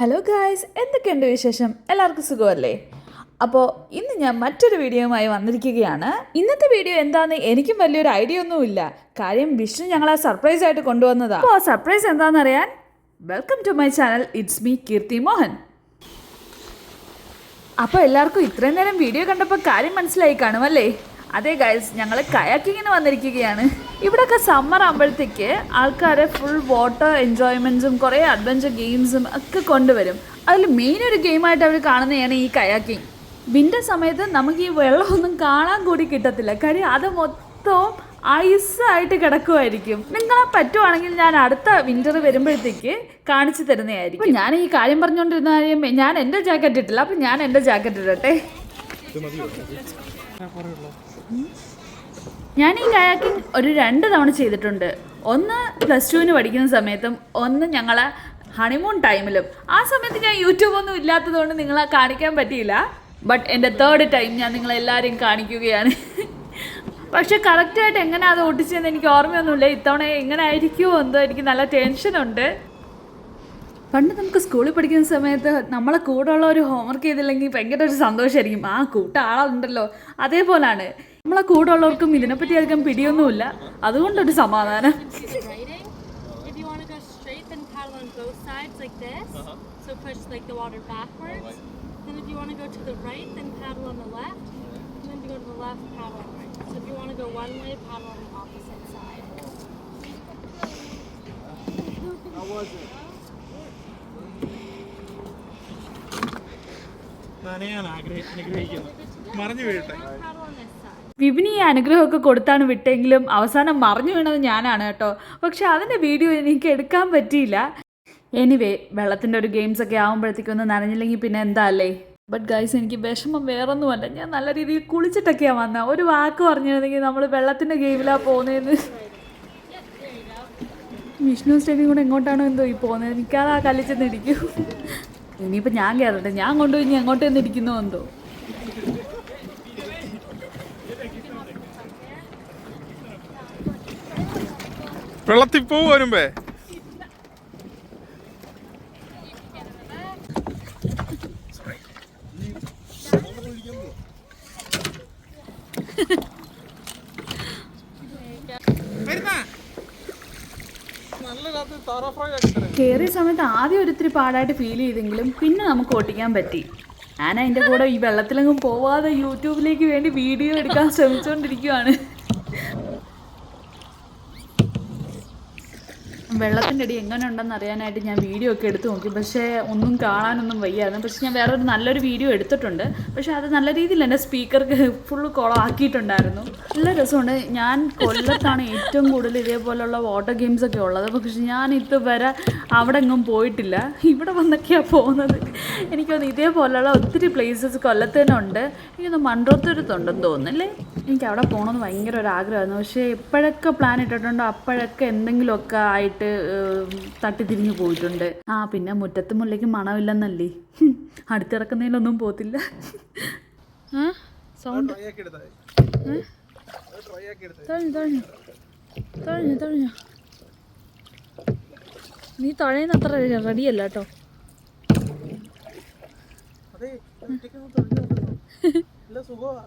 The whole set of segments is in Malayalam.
ഹലോ ഗായ്സ് എന്തൊക്കെയുണ്ട് വിശേഷം? എല്ലാവർക്കും സുഖമല്ലേ? അപ്പോൾ ഇന്ന് ഞാൻ മറ്റൊരു വീഡിയോയുമായി വന്നിരിക്കുകയാണ്. ഇന്നത്തെ വീഡിയോ എന്താണെന്ന് എനിക്കും വലിയൊരു ഐഡിയ ഒന്നുമില്ല. കാര്യം വിഷ്ണു ഞങ്ങളെ സർപ്രൈസ് ആയിട്ട് കൊണ്ടുവന്നതാണ് അപ്പോൾ സർപ്രൈസ് എന്താണെന്ന് അറിയാൻ welcome to my channel. It's me Keerthi Mohan. അപ്പോൾ എല്ലാവർക്കും ഇത്രയും നേരം വീഡിയോ കണ്ടപ്പോൾ കാര്യം മനസ്സിലായി കാണും അല്ലേ? അതെ ഗായ്സ് ഞങ്ങൾ കയാക്കിങ്ങിന് വന്നിരിക്കുകയാണ്. ഇവിടെയൊക്കെ സമ്മർ ആകുമ്പോഴത്തേക്ക് ആൾക്കാരെ ഫുൾ വാട്ടർ എൻജോയ്മെന്റ്സും കുറേ അഡ്വഞ്ചർ ഗെയിംസും ഒക്കെ കൊണ്ടുവരും. അതിൽ മെയിൻ ഒരു ഗെയിമായിട്ട് അവർ കാണുന്നതാണ് ഈ കയാക്കിങ് വിന്റർ സമയത്ത് നമുക്ക് ഈ വെള്ളമൊന്നും കാണാൻ കൂടി കിട്ടത്തില്ല. കാര്യം അത് മൊത്തം ഐസായിട്ട് കിടക്കുമായിരിക്കും നിങ്ങളെ പറ്റുവാണെങ്കിൽ ഞാൻ അടുത്ത വിന്റർ വരുമ്പോഴത്തേക്ക് കാണിച്ചു തരുന്നതായിരിക്കും. ഞാൻ ഈ കാര്യം പറഞ്ഞുകൊണ്ടിരുന്ന കാര്യം ഞാൻ എന്റെ ജാക്കറ്റ് ഇട്ടില്ല. അപ്പം ഞാൻ എന്റെ ജാക്കറ്റ് ഇടട്ടെ. ഞാൻ ഈ കയാക്കിംഗ് ഒരു രണ്ട് തവണ ചെയ്തിട്ടുണ്ട്. ഒന്ന് പ്ലസ് ടുവിന് പഠിക്കുന്ന സമയത്തും ഒന്ന് ഞങ്ങളെ ഹണിമൂൺ ടൈമിലും ആ സമയത്ത് ഞാൻ യൂട്യൂബ് ഒന്നും ഇല്ലാത്തതുകൊണ്ട് നിങ്ങളെ കാണിക്കാൻ പറ്റിയില്ല. ബട്ട് എന്റെ തേർഡ് ടൈം ഞാൻ നിങ്ങളെല്ലാവരെയും കാണിക്കുകയാണ്. പക്ഷെ കറക്റ്റായിട്ട് എങ്ങനെ അത് ഒട്ടിച്ചതെന്ന് എനിക്ക് ഓർമ്മയൊന്നുമില്ല. ഇത്തവണ എങ്ങനെ ആയിരിക്കുമോ എന്തോ എനിക്ക് നല്ല ടെൻഷനുണ്ട് പണ്ട് നമുക്ക് സ്കൂളിൽ പഠിക്കുന്ന സമയത്ത് നമ്മളെ കൂടെ ഉള്ള ഒരു ഹോംവർക്ക് ചെയ്തില്ലെങ്കിൽ ഭയങ്കര ഒരു സന്തോഷമായിരിക്കും. ആ കൂട്ട ആളുണ്ടല്ലോ. അതേപോലാണ്. നമ്മളെ കൂടെ ഉള്ളവർക്കും ഇതിനെപ്പറ്റി അധികം പിടിയൊന്നുമില്ല അതുകൊണ്ടൊരു സമാധാനം then if you want to go to the right, then paddle on the left. And then if you go to the left, paddle on the right. So if you want to go one way, paddle on the opposite side. നനയാൻ ആഗ്രഹി അനുഗ്രഹിക്കുന്നു മറിഞ്ഞു വീഴട്ടെ വിപിനി ഈ അനുഗ്രഹമൊക്കെ കൊടുത്താണ് വിട്ടെങ്കിലും അവസാനം മറിഞ്ഞു വീണത് ഞാനാണ് കേട്ടോ. പക്ഷെ അതിന്റെ വീഡിയോ എനിക്ക് എടുക്കാൻ പറ്റിയില്ല. എനിവേ വെള്ളത്തിന്റെ ഒരു ഗെയിംസ് ഒക്കെ ആകുമ്പോഴത്തേക്കും ഒന്ന് നനഞ്ഞില്ലെങ്കിൽ പിന്നെ എന്താ അല്ലേ? ബട്ട് ഗൈസ് എനിക്ക് വിഷമം വേറൊന്നുമല്ല. ഞാൻ നല്ല രീതിയിൽ കുളിച്ചിട്ടൊക്കെയാണ് വന്നത് ഒരു വാക്ക് പറഞ്ഞിരുന്നെങ്കിൽ നമ്മൾ വെള്ളത്തിന്റെ ഗെയിമിലാണ് പോകുന്നതെന്ന് വിഷ്ണു സ്റ്റേഡിയം കൂടെ എങ്ങോട്ടാണോ എന്തോ ഈ പോകുന്നത് എനിക്കാതെ ആ കല്ലിച്ചെന്നിരിക്കും ഇനിയിപ്പോൾ ഞാൻ കയറട്ടെ ഞാൻ കൊണ്ടുപോയി ഇനി എങ്ങോട്ട് ചെന്നിരിക്കുന്നോ എന്തോ. വെള്ളത്തിൽ പൂ വരുമ്പേ. കയറിയ സമയത്ത് ആദ്യം ഒരിത്തിരി പാടായിട്ട് ഫീൽ ചെയ്തെങ്കിലും പിന്നെ നമുക്ക് ഓട്ടിക്കാൻ പറ്റി. ഞാൻ അതിന്റെ കൂടെ ഈ വെള്ളത്തിലെങ്ങും പോവാതെ യൂട്യൂബിലേക്ക് വേണ്ടി വീഡിയോ എടുക്കാൻ ശ്രമിച്ചുകൊണ്ടിരിക്കുവാണ് വെള്ളത്തിന്റെ അടി എങ്ങനെ ഉണ്ടെന്ന് അറിയാനായിട്ട് ഞാൻ വീഡിയോ ഒക്കെ എടുത്തു നോക്കി. പക്ഷേ ഒന്നും കാണാനൊന്നും വയ്യായിരുന്നു. പക്ഷേ ഞാൻ വേറെ ഒരു നല്ലൊരു വീഡിയോ എടുത്തിട്ടുണ്ട്. പക്ഷേ അത് നല്ല രീതിയിൽ എന്റെ സ്പീക്കർക്ക് ഫുള്ള് കുളമാക്കിയിട്ടുണ്ടായിരുന്നു നല്ല രസമുണ്ട്. ഞാൻ കൊല്ലത്താണ് ഏറ്റവും കൂടുതൽ ഇതേപോലെയുള്ള വാട്ടർ ഗെയിംസ് ഒക്കെ ഉള്ളത്. പക്ഷേ ഞാൻ ഇതുവരെ അവിടെ എങ്ങും പോയിട്ടില്ല. ഇവിടെ വന്നൊക്കെയാണ് പോകുന്നത്. എനിക്കൊന്ന് ഇതേപോലുള്ള ഒത്തിരി പ്ലേസസ് കൊല്ലത്ത് തന്നെ ഉണ്ട്. എനിക്കൊന്ന് മൺട്രോത്തുരത്തുണ്ടെന്ന് തോന്നുന്നല്ലേ? എനിക്ക് അവിടെ പോകണമെന്ന് ഭയങ്കര ഒരു ആഗ്രഹമായിരുന്നു. പക്ഷേ എപ്പോഴൊക്കെ പ്ലാൻ ഇട്ടിട്ടുണ്ടോ? അപ്പോഴൊക്കെ എന്തെങ്കിലുമൊക്കെ ആയിട്ട് തട്ടിത്തിരിഞ്ഞ് പോയിട്ടുണ്ട്. ആ പിന്നെ മുറ്റത്ത് മുല്ലയ്ക്ക് മണമില്ലെന്നല്ലേ? അടുത്തിറക്കുന്നതിലൊന്നും പോത്തില്ല. നീ തഴയുന്ന അത്ര റെഡിയല്ല കേട്ടോ. സുഖമാ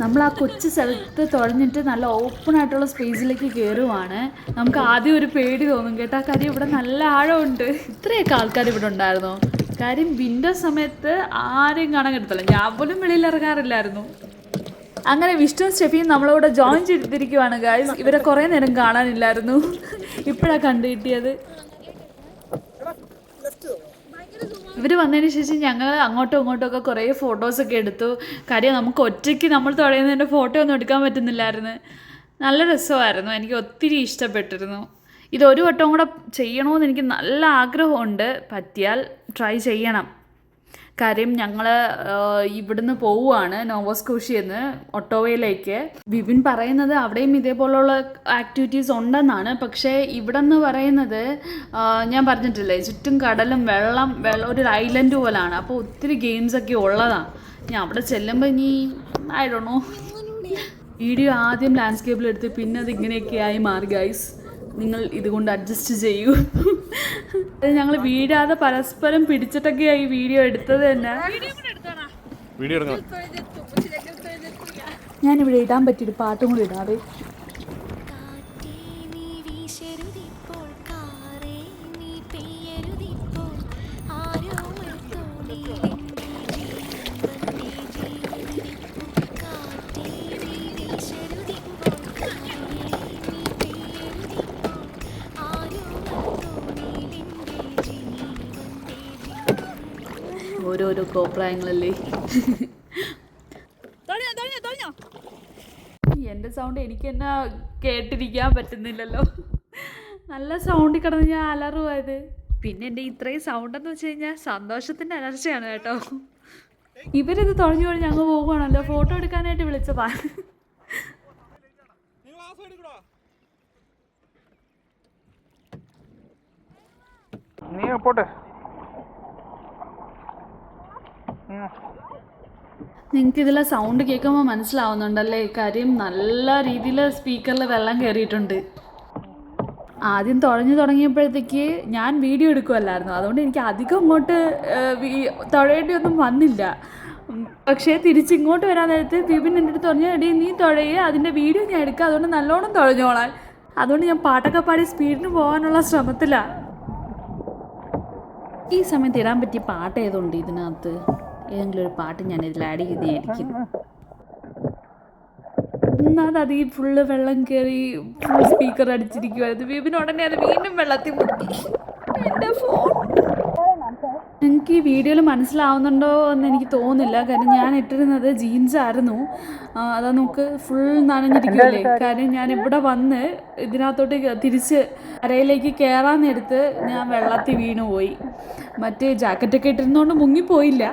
നമ്മൾ ആ കൊച്ചു സ്ഥലത്ത് തുഴഞ്ഞിട്ട് നല്ല ഓപ്പൺ ആയിട്ടുള്ള സ്പേസിലേക്ക് കയറുവാണ് നമുക്ക് ആദ്യം ഒരു പേടി തോന്നും കേട്ടോ കാര്യം ഇവിടെ നല്ല ആഴമുണ്ട്. ഇത്രയൊക്കെ ആൾക്കാർ ഇവിടെ ഉണ്ടായിരുന്നു? കാര്യം വിന്റർ സമയത്ത് ആരെയും കാണാൻ കിട്ടത്തില്ല. ഞാൻ പോലും വെളിയിൽ ഇറങ്ങാറില്ലായിരുന്നു. അങ്ങനെ വിഷ്ണു സ്റ്റെഫിയും നമ്മളിവിടെ ജോയിൻ ചെയ്തിരിക്കുവാണ് ഗായ്സ് ഇവരെ കുറേ നേരം കാണാനില്ലായിരുന്നു. ഇപ്പോഴാണ് കണ്ടു കിട്ടിയത് ഇവർ വന്നതിന് ശേഷം ഞങ്ങൾ അങ്ങോട്ടും ഇങ്ങോട്ടും ഒക്കെ കുറേ ഫോട്ടോസൊക്കെ എടുത്തു. കാര്യം നമുക്ക് ഒറ്റയ്ക്ക് നമ്മൾ തുടങ്ങുന്നതിന്റെ ഫോട്ടോ ഒന്നും എടുക്കാൻ പറ്റുന്നില്ലായിരുന്നു. നല്ല രസമായിരുന്നു. എനിക്ക് ഒത്തിരി ഇഷ്ടപ്പെട്ടിരുന്നു. ഇതൊരു വട്ടം കൂടെ ചെയ്യണമെന്ന് എനിക്ക് നല്ല ആഗ്രഹമുണ്ട്. പറ്റിയാൽ ട്രൈ ചെയ്യണം. കാര്യം ഞങ്ങൾ ഇവിടുന്ന് പോവുകയാണ് നോവോസ്കോഷ്യന്ന് ഒട്ടോവയിലേക്ക്. വിപിൻ പറയുന്നത് അവിടെയും ഇതേപോലുള്ള ആക്ടിവിറ്റീസ് ഉണ്ടെന്നാണ്. പക്ഷേ ഇവിടെ നിന്ന് പറയുന്നത് ഞാൻ പറഞ്ഞിട്ടില്ലേ ചുറ്റും കടലും വെള്ളം വെള്ളം ഒരു ഐലൻഡ് പോലാണ്. അപ്പോൾ ഒത്തിരി ഗെയിംസ് ഒക്കെ ഉള്ളതാണ് ഞാൻ അവിടെ ചെല്ലുമ്പോൾ ഇനി ഐ ഡോണോ വീഡിയോ ആദ്യം ലാൻഡ്സ്കേപ്പിൽ എടുത്ത് പിന്നെ അത് ഇങ്ങനെയൊക്കെ ആയി മാറി ഗൈസ് നിങ്ങൾ ഇതുകൊണ്ട് അഡ്ജസ്റ്റ് ചെയ്യൂ. ഞങ്ങൾ വീടാതെ പരസ്പരം പിടിച്ചിട്ടൊക്കെയാണ് ഈ വീഡിയോ എടുത്തത് തന്നെ. വീഡിയോ ഞാനിവിടെ ഇടാൻ പറ്റിയൊരു പാട്ടും കൂടി ഇടാവേ. ഓരോരോ കോപ്രായങ്ങളല്ലേ എന്റെ സൗണ്ട് എനിക്ക് എന്നാ കേട്ടിരിക്കാൻ പറ്റുന്നില്ലല്ലോ. നല്ല സൗണ്ടിൽ കിടന്ന് ഞാൻ അലറുമായത് പിന്നെ എന്റെ ഇത്രയും സൗണ്ട് എന്ന് വെച്ച് കഴിഞ്ഞാൽ സന്തോഷത്തിന്റെ അലർച്ചയാണ് കേട്ടോ. ഇവരിത് തുഴഞ്ഞു കഴിഞ്ഞ് ഞങ്ങൾ പോകുവാണല്ലോ ഫോട്ടോ എടുക്കാനായിട്ട് വിളിച്ചതാ. നീ പോട്ടെ. നിങ്ങൾക്ക് ഇതിലെ സൗണ്ട് കേൾക്കുമ്പോൾ മനസ്സിലാവുന്നുണ്ടല്ലേ കാര്യം നല്ല രീതിയിൽ സ്പീക്കറിൽ വെള്ളം കയറിയിട്ടുണ്ട് ആദ്യം തുഴഞ്ഞു തുടങ്ങിയപ്പോഴത്തേക്ക് ഞാൻ വീഡിയോ എടുക്കുമല്ലായിരുന്നു അതുകൊണ്ട് എനിക്ക് അധികം ഇങ്ങോട്ട് തുഴയേണ്ടിയൊന്നും വന്നില്ല. പക്ഷേ തിരിച്ചിങ്ങോട്ട് വരാൻ നേരത്ത് വിപിൻ എന്റെ അടുത്ത് പറഞ്ഞു എടീ നീ തുഴയെ. അതിന്റെ വീഡിയോ ഞാൻ എടുക്കുക അതുകൊണ്ട് നല്ലോണം തുഴഞ്ഞോളാൻ. അതുകൊണ്ട് ഞാൻ പാട്ടൊക്കെ പാടി സ്പീഡിന് പോകാനുള്ള ശ്രമത്തിലാണ് ഈ സമയത്ത് ഇടാൻ പറ്റിയ പാട്ട് ഏതുണ്ട് ഇതിനകത്ത്? ഏതെങ്കിലും ഒരു പാട്ട് ഞാൻ ഇതിൽ ആഡ് ചെയ്തായിരിക്കും ഒന്നാമത് അത് ഈ ഫുള്ള് വെള്ളം കയറി ഫുൾ സ്പീക്കർ അടിച്ചിരിക്കുവായിരുന്നു ബേബിന് ഉടനെ അത് വീണ്ടും വെള്ളത്തിൽ മുക്കി. എന്റെ ഫോൺ എനിക്ക് ഈ വീഡിയോയിൽ മനസ്സിലാവുന്നുണ്ടോ എന്ന് എനിക്ക് തോന്നുന്നില്ല. കാരണം ഞാൻ ഇട്ടിരുന്നത് ജീൻസ് ആയിരുന്നു. അതാ നമുക്ക് ഫുൾ നനഞ്ഞിരിക്കുമല്ലേ കാരണം ഞാൻ ഇവിടെ വന്ന് ഇതിനകത്തോട്ട് തിരിച്ച് അരയിലേക്ക് കയറാൻ നേരത്ത് ഞാൻ വെള്ളത്തിൽ വീണു പോയി മറ്റേ ജാക്കറ്റൊക്കെ ഇട്ടിരുന്നോണ്ട് മുങ്ങിപ്പോയില്ല.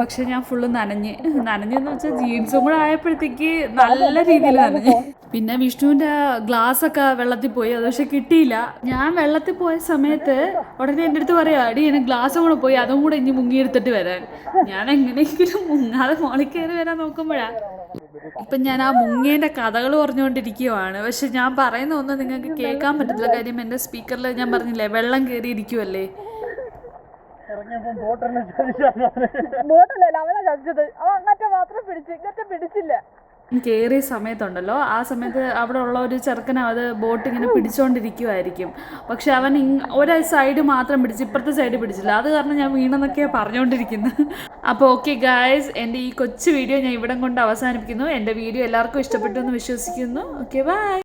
പക്ഷെ ഞാൻ ഫുള്ള് നനഞ്ഞ്. നനഞ്ഞെന്ന് വെച്ചാൽ ജീൻസും കൂടെ ആയപ്പോഴത്തേക്ക് നല്ല രീതിയിൽ നനഞ്ഞ്. പിന്നെ വിഷ്ണുവിന്റെ ഗ്ലാസ് ഒക്കെ വെള്ളത്തിൽ പോയി. അത് പക്ഷെ കിട്ടിയില്ല. ഞാൻ വെള്ളത്തിൽ പോയ സമയത്ത് ഉടനെ എന്റെ അടുത്ത് പറയാ അടി എനിക്ക് ഗ്ലാസ്സും കൂടെ പോയി. അതും കൂടെ ഇനി മുങ്ങിയെടുത്തിട്ട് വരാൻ. ഞാൻ എങ്ങനെയെങ്കിലും മുങ്ങാതെ മോളിൽ കയറി വരാൻ നോക്കുമ്പോഴാ. ഇപ്പൊ ഞാൻ ആ മുങ്ങേന്റെ കഥകൾ പറഞ്ഞുകൊണ്ടിരിക്കുവാണ്. പക്ഷെ ഞാൻ പറയുന്ന ഒന്നും നിങ്ങൾക്ക് കേൾക്കാൻ പറ്റത്തില്ല. കാര്യം എന്റെ സ്പീക്കറിൽ ഞാൻ പറഞ്ഞില്ലേ വെള്ളം കയറി ഇരിക്കുമല്ലേ ഇറങ്ങിയപ്പം ബോട്ടെന്നെ ചതിച്ചാണ് ബോട്ടല്ലല്ലോ അവനെ ചതിച്ചത്. അവൻ മാത്രം പിടിച്ചു പിടിച്ചില്ല. കയറിയ സമയത്തുണ്ടല്ലോ. ആ സമയത്ത് അവിടെ ഉള്ള ഒരു ചെറുക്കൻ അത് ബോട്ട് ഇങ്ങനെ പിടിച്ചുകൊണ്ടിരിക്കുമായിരിക്കും പക്ഷെ അവൻ ഒരു സൈഡ് മാത്രം പിടിച്ച് ഇപ്പുറത്തെ സൈഡ് പിടിച്ചില്ല. അത് കാരണം ഞാൻ വീണെന്നൊക്കെയാണ് പറഞ്ഞുകൊണ്ടിരിക്കുന്നത് അപ്പോൾ ഓക്കെ ഗായ്സ് എന്റെ ഈ കൊച്ചു വീഡിയോ ഞാൻ ഇവിടം കൊണ്ട് അവസാനിപ്പിക്കുന്നു. എന്റെ വീഡിയോ എല്ലാവർക്കും ഇഷ്ടപ്പെട്ടു എന്ന് വിശ്വസിക്കുന്നു. Okay bye